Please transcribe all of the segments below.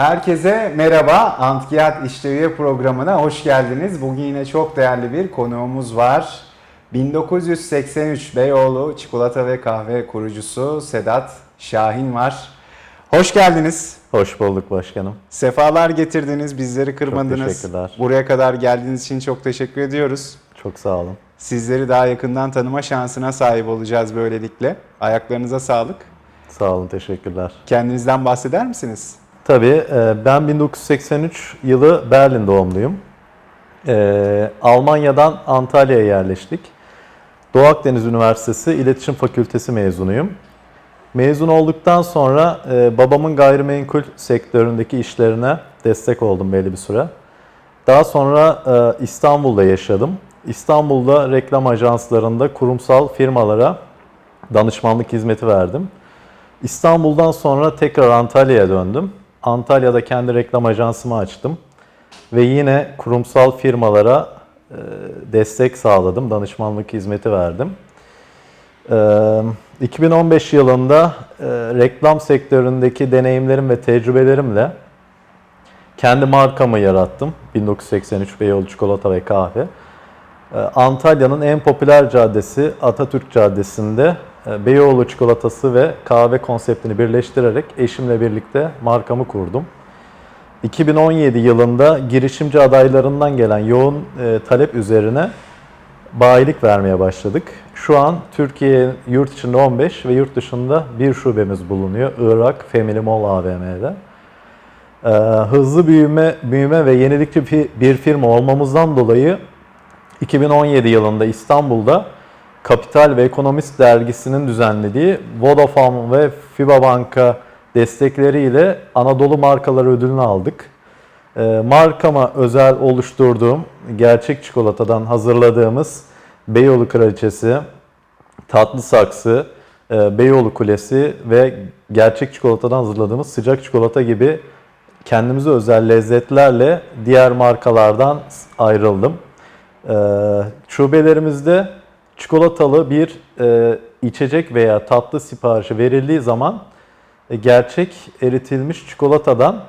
Herkese merhaba. Antkiyat İşleviye programına hoş geldiniz. Bugün yine çok değerli bir konuğumuz var. 1983 Beyoğlu Çikolata ve Kahve kurucusu Sedat Şahin var. Hoş geldiniz. Hoş bulduk başkanım. Sefalar getirdiniz, bizleri kırmadınız. teşekkürler. Buraya kadar geldiğiniz için çok teşekkür ediyoruz. Çok sağ olun. Sizleri daha yakından tanıma şansına sahip olacağız böylelikle. Ayaklarınıza sağlık. Sağ olun, teşekkürler. Kendinizden bahseder misiniz? Tabii e, ben 1983 yılı Berlin doğumluyum. E, Almanya'dan Antalya'ya yerleştik. Doğu Akdeniz Üniversitesi İletişim Fakültesi mezunuyum. Mezun olduktan sonra e, babamın gayrimenkul sektöründeki işlerine destek oldum belli bir süre. Daha sonra İstanbul'da yaşadım. İstanbul'da reklam ajanslarında kurumsal firmalara danışmanlık hizmeti verdim. İstanbul'dan sonra tekrar Antalya'ya döndüm. Antalya'da kendi reklam ajansımı açtım. Ve yine kurumsal firmalara e, destek sağladım, danışmanlık hizmeti verdim. E, 2015 yılında e, reklam sektöründeki deneyimlerim ve tecrübelerimle kendi markamı yarattım. 1983 Beyoğlu Çikolata ve Kahve. Antalya'nın en popüler caddesi Atatürk Caddesi'nde e, Beyoğlu çikolatası ve kahve konseptini birleştirerek eşimle birlikte markamı kurdum. 2017 yılında girişimci adaylarından gelen yoğun e, talep üzerine bayilik vermeye başladık. Şu an Türkiye yurt içinde 15 ve yurt dışında bir şubemiz bulunuyor. Irak Family Mall AVM'de. Ee, hızlı büyüme, büyüme ve yenilikçi bir firma olmamızdan dolayı 2017 yılında İstanbul'da Kapital ve Ekonomist dergisinin düzenlediği Vodafone ve FIBA Banka destekleriyle Anadolu markaları ödülünü aldık. Ee, markama özel oluşturduğum gerçek çikolatadan hazırladığımız Beyoğlu Kraliçesi, Tatlı Saksı, e, Beyoğlu Kulesi ve gerçek çikolatadan hazırladığımız sıcak çikolata gibi kendimize özel lezzetlerle diğer markalardan ayrıldım. Ee, şubelerimizde çikolatalı bir e, içecek veya tatlı siparişi verildiği zaman e, gerçek eritilmiş çikolatadan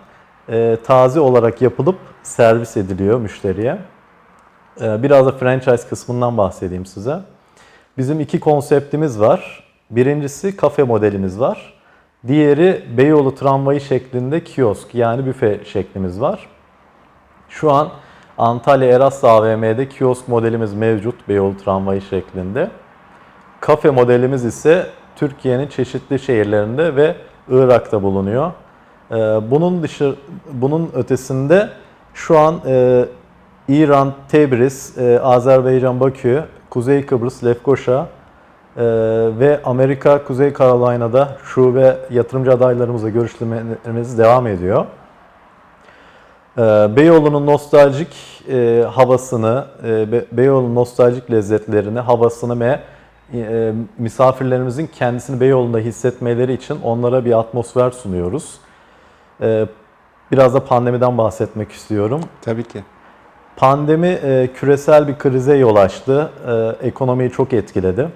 e, taze olarak yapılıp servis ediliyor müşteriye. Ee, biraz da franchise kısmından bahsedeyim size. Bizim iki konseptimiz var. Birincisi kafe modelimiz var. Diğeri Beyoğlu tramvayı şeklinde kiosk yani büfe şeklimiz var. Şu an Antalya Eras AVM'de kiosk modelimiz mevcut Beyoğlu tramvayı şeklinde. Kafe modelimiz ise Türkiye'nin çeşitli şehirlerinde ve Irak'ta bulunuyor. Ee, Bunun dışı, bunun ötesinde şu an e, İran, Tebriz, e, Azerbaycan, Bakü, Kuzey Kıbrıs, Lefkoşa e, ve Amerika, Kuzey Carolina'da şube yatırımcı adaylarımızla görüşmelerimiz devam ediyor. Ee, Beyoğlu'nun nostaljik e, havasını, e, Be- Beyoğlu'nun nostaljik lezzetlerini, havasını ve e, misafirlerimizin kendisini Beyoğlu'nda hissetmeleri için onlara bir atmosfer sunuyoruz. Ee, biraz da pandemiden bahsetmek istiyorum. Tabii ki. Pandemi küresel bir krize yol açtı. Ekonomiyi çok etkiledi.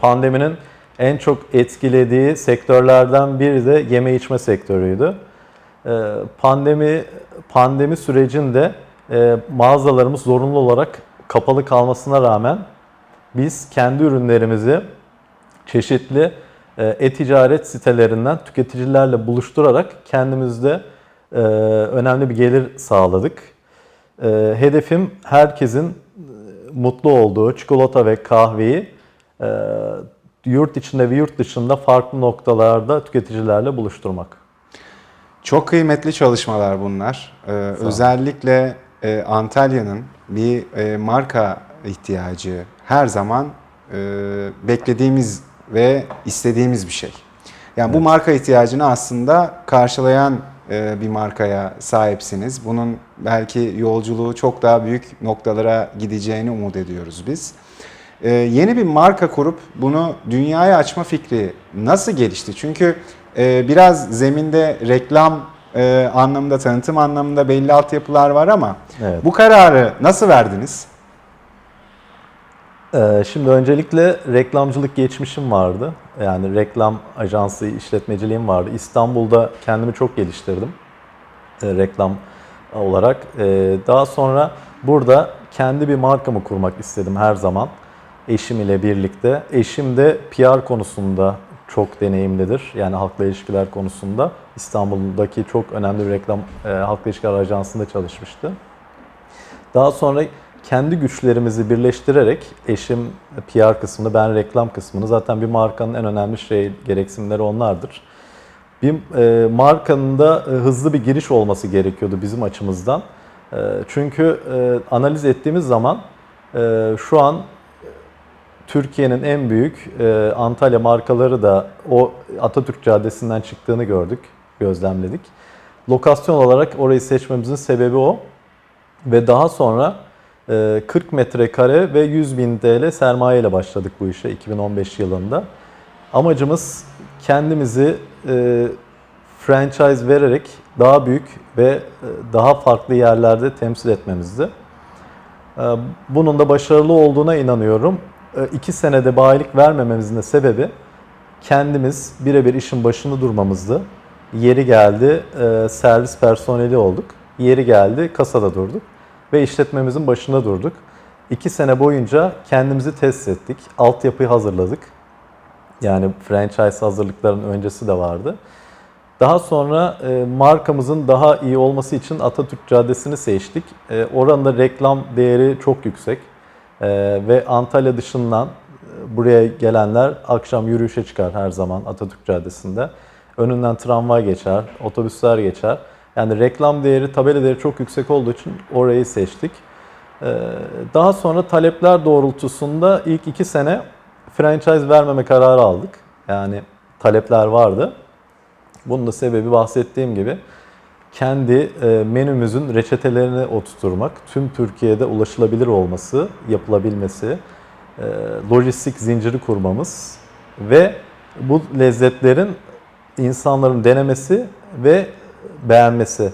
Pandeminin en çok etkilediği sektörlerden biri de yeme içme sektörüydü. E, pandemi pandemi sürecinde e, mağazalarımız zorunlu olarak kapalı kalmasına rağmen biz kendi ürünlerimizi çeşitli e, e-ticaret sitelerinden tüketicilerle buluşturarak kendimizde e, önemli bir gelir sağladık. Hedefim herkesin mutlu olduğu çikolata ve kahveyi yurt içinde ve yurt dışında farklı noktalarda tüketicilerle buluşturmak. Çok kıymetli çalışmalar bunlar. Ee, özellikle e, Antalya'nın bir e, marka ihtiyacı her zaman e, beklediğimiz ve istediğimiz bir şey. Yani bu marka ihtiyacını aslında karşılayan e, bir markaya sahipsiniz. Bunun belki yolculuğu çok daha büyük noktalara gideceğini umut ediyoruz biz. Ee, yeni bir marka kurup bunu dünyaya açma fikri nasıl gelişti? Çünkü e, biraz zeminde reklam e, anlamında, tanıtım anlamında belli altyapılar var ama Evet. bu kararı nasıl verdiniz? Ee, Şimdi öncelikle reklamcılık geçmişim vardı. Yani reklam ajansı işletmeciliğim vardı. İstanbul'da kendimi çok geliştirdim e, reklam olarak. E, daha sonra burada kendi bir markamı kurmak istedim her zaman. Eşim ile birlikte. Eşim de PR konusunda çok deneyimlidir. Yani halkla ilişkiler konusunda. İstanbul'daki çok önemli bir reklam e, halkla ilişkiler ajansında çalışmıştı. Daha sonra kendi güçlerimizi birleştirerek eşim PR kısmını, ben reklam kısmını zaten bir markanın en önemli şey gereksinimleri onlardır. Bir e, markanın da e, hızlı bir giriş olması gerekiyordu bizim açımızdan. E, çünkü e, analiz ettiğimiz zaman e, şu an Türkiye'nin en büyük e, Antalya markaları da o Atatürk Caddesi'nden çıktığını gördük, gözlemledik. Lokasyon olarak orayı seçmemizin sebebi o. Ve daha sonra e, 40 metrekare ve 100 bin TL sermaye ile başladık bu işe 2015 yılında. Amacımız kendimizi e, franchise vererek daha büyük ve e, daha farklı yerlerde temsil etmemizdi. E, Bunun da başarılı olduğuna inanıyorum. E, İki senede bayilik vermememizin sebebi kendimiz birebir işin başında durmamızdı. Yeri geldi e, servis personeli olduk. Yeri geldi kasada durduk ve işletmemizin başında durduk. İki sene boyunca kendimizi test ettik. Altyapıyı hazırladık. Yani franchise hazırlıkların öncesi de vardı. Daha sonra e, markamızın daha iyi olması için Atatürk Caddesi'ni seçtik. E, oranın reklam değeri çok yüksek. E, ve Antalya dışından e, buraya gelenler akşam yürüyüşe çıkar her zaman Atatürk Caddesi'nde. Önünden tramvay geçer, otobüsler geçer. Yani reklam değeri, tabela değeri çok yüksek olduğu için orayı seçtik. E, daha sonra talepler doğrultusunda ilk iki sene franchise vermeme kararı aldık. Yani talepler vardı. Bunun da sebebi bahsettiğim gibi kendi e, menümüzün reçetelerini oturtmak, tüm Türkiye'de ulaşılabilir olması, yapılabilmesi, e, lojistik zinciri kurmamız ve bu lezzetlerin insanların denemesi ve beğenmesi.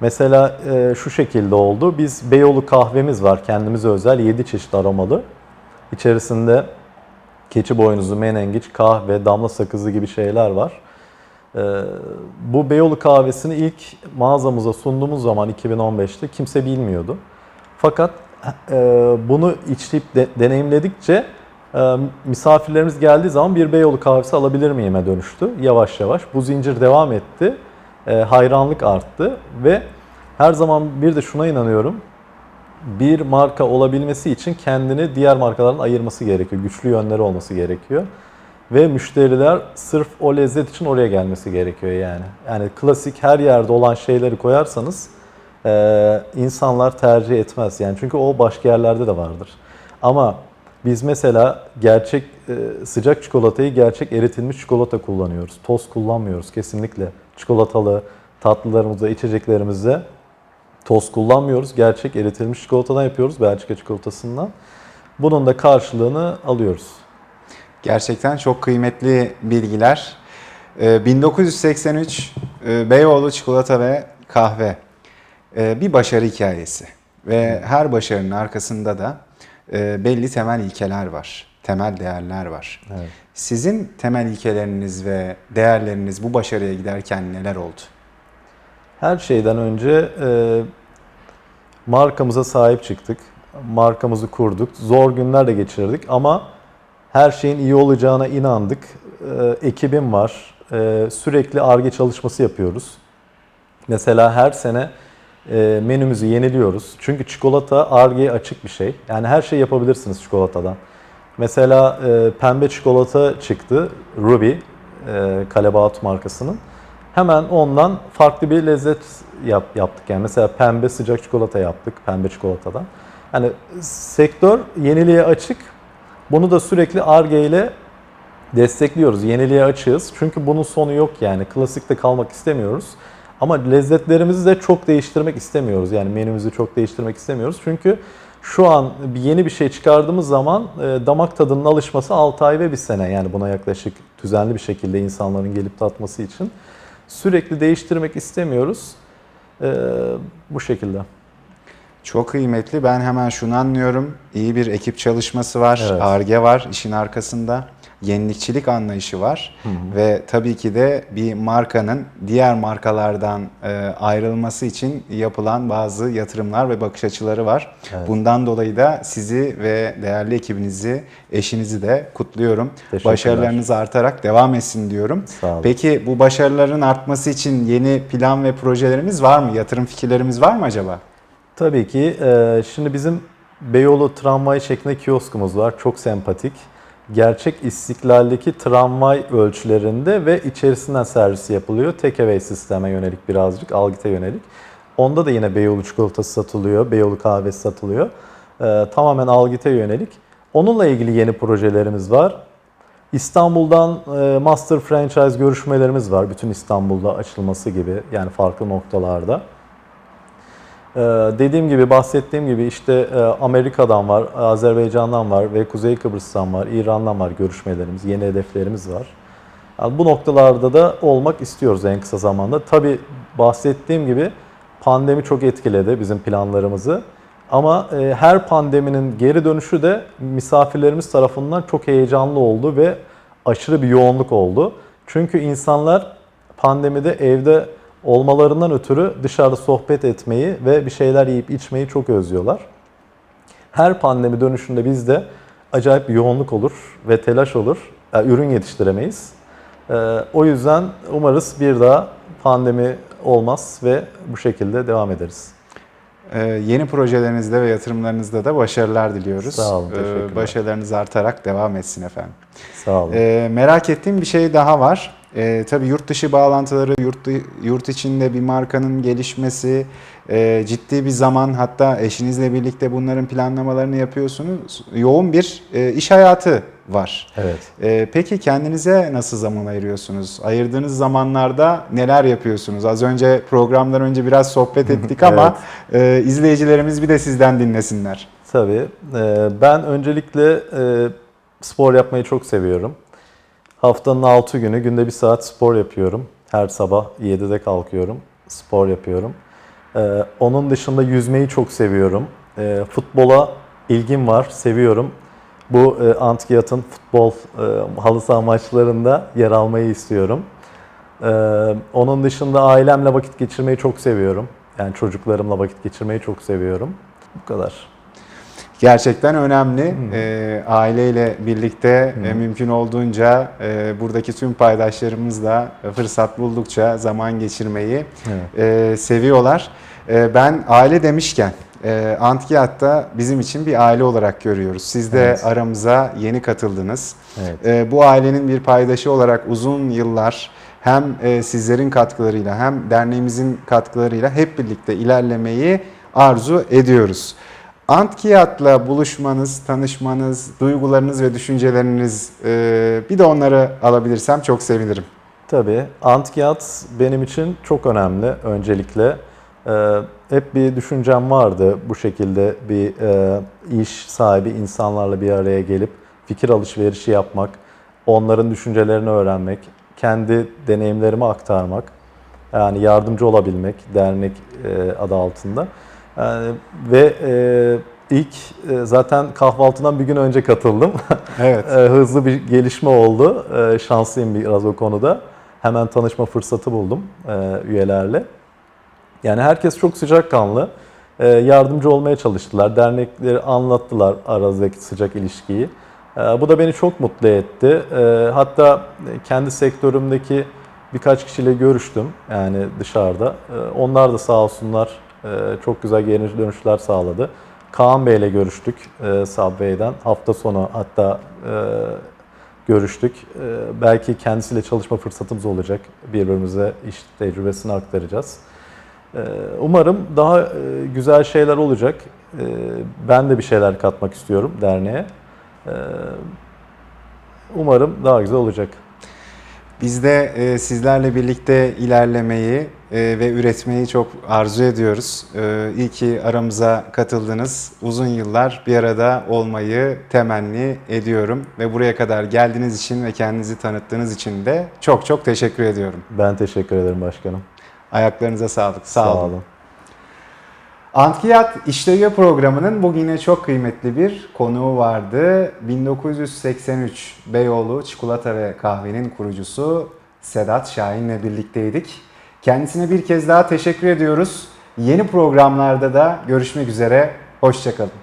Mesela e, şu şekilde oldu. Biz Beyoğlu kahvemiz var kendimize özel 7 çeşit aromalı. İçerisinde keçi boynuzu, menengiç, kahve, damla sakızı gibi şeyler var. Ee, bu Beyoğlu kahvesini ilk mağazamıza sunduğumuz zaman 2015'te kimse bilmiyordu. Fakat e, bunu içip de, deneyimledikçe e, misafirlerimiz geldiği zaman bir Beyoğlu kahvesi alabilir miyime dönüştü yavaş yavaş. Bu zincir devam etti. E, hayranlık arttı ve her zaman bir de şuna inanıyorum. Bir marka olabilmesi için kendini diğer markalardan ayırması gerekiyor. Güçlü yönleri olması gerekiyor. Ve müşteriler sırf o lezzet için oraya gelmesi gerekiyor yani. Yani klasik her yerde olan şeyleri koyarsanız e, insanlar tercih etmez. Yani çünkü o başka yerlerde de vardır. Ama biz mesela gerçek e, sıcak çikolatayı gerçek eritilmiş çikolata kullanıyoruz. Toz kullanmıyoruz kesinlikle. Çikolatalı tatlılarımızda, içeceklerimizde toz kullanmıyoruz. Gerçek eritilmiş çikolatadan yapıyoruz. Belçika çikolatasından. Bunun da karşılığını alıyoruz. Gerçekten çok kıymetli bilgiler. Ee, 1983 e, Beyoğlu Çikolata ve Kahve Ee, bir başarı hikayesi ve her başarının arkasında da e, belli temel ilkeler var, temel değerler var. Evet. Sizin temel ilkeleriniz ve değerleriniz bu başarıya giderken neler oldu? Her şeyden önce e, markamıza sahip çıktık. Markamızı kurduk. Zor günler de geçirdik ama her şeyin iyi olacağına inandık. E, ekibim var. E, sürekli ARGE çalışması yapıyoruz. Mesela her sene e, menümüzü yeniliyoruz. Çünkü çikolata ARGE'ye açık bir şey. Yani her şey yapabilirsiniz çikolatadan. Mesela e, pembe çikolata çıktı. Ruby, e, Kalebaut markasının. Hemen ondan farklı bir lezzet yap, yaptık. Yani mesela pembe sıcak çikolata yaptık, pembe çikolatadan. Yani sektör yeniliğe açık. Bunu da sürekli ARGE ile destekliyoruz. Yeniliğe açığız. Çünkü bunun sonu yok yani. Klasikte kalmak istemiyoruz. Ama lezzetlerimizi de çok değiştirmek istemiyoruz. Yani menümüzü çok değiştirmek istemiyoruz. Çünkü şu an yeni bir şey çıkardığımız zaman e, damak tadının alışması 6 ay ve bir sene. Yani buna yaklaşık düzenli bir şekilde insanların gelip tatması için. Sürekli değiştirmek istemiyoruz. E, bu şekilde. Çok kıymetli. Ben hemen şunu anlıyorum. İyi bir ekip çalışması var, Evet. ARGE var işin arkasında. Yenilikçilik anlayışı var ve tabii ki de bir markanın diğer markalardan e, ayrılması için yapılan bazı yatırımlar ve bakış açıları var. Evet. Bundan dolayı da sizi ve değerli ekibinizi, eşinizi de kutluyorum. Başarılarınız artarak devam etsin diyorum. Peki bu başarıların artması için yeni plan ve projelerimiz var mı? Yatırım fikirlerimiz var mı acaba? Tabii ki. Şimdi bizim Beyoğlu tramvay şeklinde kioskumuz var. Çok sempatik. Gerçek istiklaldeki tramvay ölçülerinde ve içerisinden servisi yapılıyor. Take sisteme yönelik birazcık, Algit'e yönelik. Onda da yine Beyoğlu çikolatası satılıyor, Beyoğlu kahvesi satılıyor. E, tamamen Algit'e yönelik. Onunla ilgili yeni projelerimiz var. İstanbul'dan e, master franchise görüşmelerimiz var. Bütün İstanbul'da açılması gibi yani farklı noktalarda. Ee, dediğim gibi, bahsettiğim gibi işte e, Amerika'dan var, Azerbaycan'dan var ve Kuzey Kıbrıs'tan var, İran'dan var görüşmelerimiz, yeni hedeflerimiz var. Yani bu noktalarda da olmak istiyoruz en kısa zamanda. Tabii bahsettiğim gibi pandemi çok etkiledi bizim planlarımızı. Ama e, her pandeminin geri dönüşü de misafirlerimiz tarafından çok heyecanlı oldu ve aşırı bir yoğunluk oldu. Çünkü insanlar pandemide evde olmalarından ötürü dışarıda sohbet etmeyi ve bir şeyler yiyip içmeyi çok özlüyorlar. Her pandemi dönüşünde bizde acayip bir yoğunluk olur ve telaş olur. Yani ürün yetiştiremeyiz. Ee, o yüzden umarız bir daha pandemi olmaz ve bu şekilde devam ederiz. Ee, yeni projelerinizde ve yatırımlarınızda da başarılar diliyoruz. Sağ olun, Ee, teşekkürler. başarılarınız artarak devam etsin efendim. Sağ olun. Ee, merak ettiğim bir şey daha var. Ee, tabii yurt dışı bağlantıları, yurt, yurt içinde bir markanın gelişmesi, e, ciddi bir zaman hatta eşinizle birlikte bunların planlamalarını yapıyorsunuz. Yoğun bir e, iş hayatı var. Evet. Ee, peki kendinize nasıl zaman ayırıyorsunuz? Ayırdığınız zamanlarda neler yapıyorsunuz? Az önce programdan önce biraz sohbet ettik ama e, izleyicilerimiz bir de sizden dinlesinler. Tabii. Ee, Ben öncelikle e, spor yapmayı çok seviyorum. Haftanın 6 günü günde bir saat spor yapıyorum. Her sabah 7'de kalkıyorum. Spor yapıyorum. Ee, Onun dışında yüzmeyi çok seviyorum. Ee, Futbola ilgim var, seviyorum. Bu e, Antkiyat'ın futbol e, halı saha maçlarında yer almayı istiyorum. Ee, Onun dışında ailemle vakit geçirmeyi çok seviyorum. Yani çocuklarımla vakit geçirmeyi çok seviyorum. Bu kadar. Gerçekten önemli. Ee, aileyle birlikte e, mümkün olduğunca e, buradaki tüm paydaşlarımızla fırsat buldukça zaman geçirmeyi Evet. e, seviyorlar. E, ben aile demişken e, Antkiyat'ta bizim için bir aile olarak görüyoruz. Siz de Evet. aramıza yeni katıldınız. Evet. E, bu ailenin bir paydaşı olarak uzun yıllar hem e, sizlerin katkılarıyla hem derneğimizin katkılarıyla hep birlikte ilerlemeyi arzu ediyoruz. Antkiyat'la buluşmanız, tanışmanız, duygularınız ve düşünceleriniz e, bir de onları alabilirsem çok sevinirim. Tabii. Antkiyat benim için çok önemli öncelikle. Ee, hep bir düşüncem vardı bu şekilde bir e, iş sahibi insanlarla bir araya gelip fikir alışverişi yapmak, onların düşüncelerini öğrenmek, kendi deneyimlerimi aktarmak, yani yardımcı olabilmek dernek e, adı altında. Yani, ve e, ilk e, zaten kahvaltıdan bir gün önce katıldım. Evet. E, hızlı bir gelişme oldu. E, şanslıyım biraz o konuda. Hemen tanışma fırsatı buldum e, üyelerle. Yani herkes çok sıcakkanlı. E, yardımcı olmaya çalıştılar. Dernekleri anlattılar aradaki sıcak ilişkiyi. E, bu da beni çok mutlu etti. E, hatta kendi sektörümdeki birkaç kişiyle görüştüm yani dışarıda. E, onlar da sağ olsunlar çok güzel geri dönüşler sağladı. Kaan Bey ile görüştük e, Subway'den. Hafta sonu hatta e, görüştük. E, belki kendisiyle çalışma fırsatımız olacak. Birbirimize iş tecrübesini aktaracağız. E, umarım daha güzel şeyler olacak. Ben de bir şeyler katmak istiyorum derneğe. Umarım daha güzel olacak. Biz de sizlerle birlikte ilerlemeyi ve üretmeyi çok arzu ediyoruz. E, iyi ki aramıza katıldınız. Uzun yıllar bir arada olmayı temenni ediyorum. Ve buraya kadar geldiğiniz için ve kendinizi tanıttığınız için de çok çok teşekkür ediyorum. Ben teşekkür ederim başkanım. Ayaklarınıza sağlık. Sağ, olun. Antkiyat İşlevye programının bugün yine çok kıymetli bir konuğu vardı. 1983 Beyoğlu Çikolata ve Kahvenin kurucusu Sedat Şahin'le birlikteydik. Kendisine bir kez daha teşekkür ediyoruz. Yeni programlarda da görüşmek üzere. Hoşçakalın.